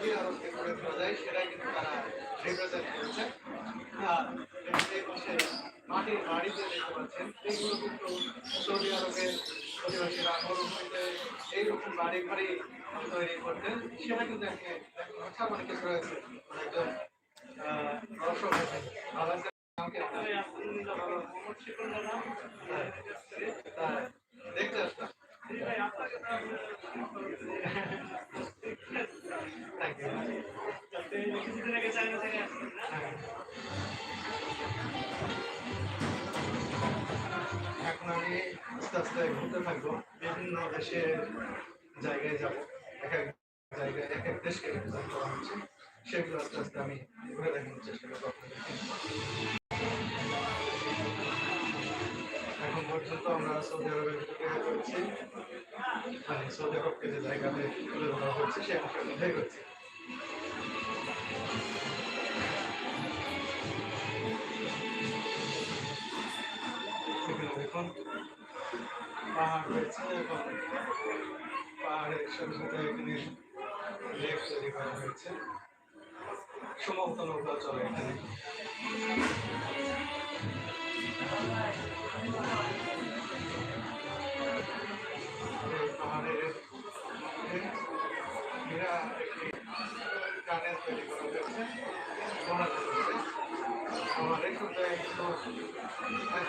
Saudi আরবকে করে দেওয়া যায় সেটাই কিন্তু তারা রিপ্রেজেন্ট করেছে। আর পাশে মাটির বাড়িতে দেখতে পাচ্ছেন এগুলো কিন্তু সৌদি আরবের অধিবাসীরা মরুভূমিতে এইরকম বাড়ি তৈরি করতেন সেটা কিন্তু একজন দর্শক আপনার- হ্যাঁ, হ্যাঁ, দেখতে আসলাম। এখন আমি আস্তে আস্তে ঘুরতে থাকব। বিভিন্ন দেশের জায়গায় যাব। এক এক জায়গায়, এক এক দেশকে represent করা হচ্ছে। সেগুলো আস্তে আস্তে আমি ঘুরে দেখানোর চেষ্টা করব এখন পর্যন্ত আমরা সৌদি আরবের ভিতরে করছি মানে সৌদি আরবকে যে জায়গাতে তুলে ধরা হচ্ছে সে অংশের মধ্যেই করছি এখানে পাহাড় রয়েছে এবং পাহাড়ের সাথে সাথে এখানে লেক তৈরি করা হয়েছে। সমস্ত নৌকা চলে এখানে। পাহাড়ের এরা একটি টানেল তৈরি করা হয়েছে। হয়েছে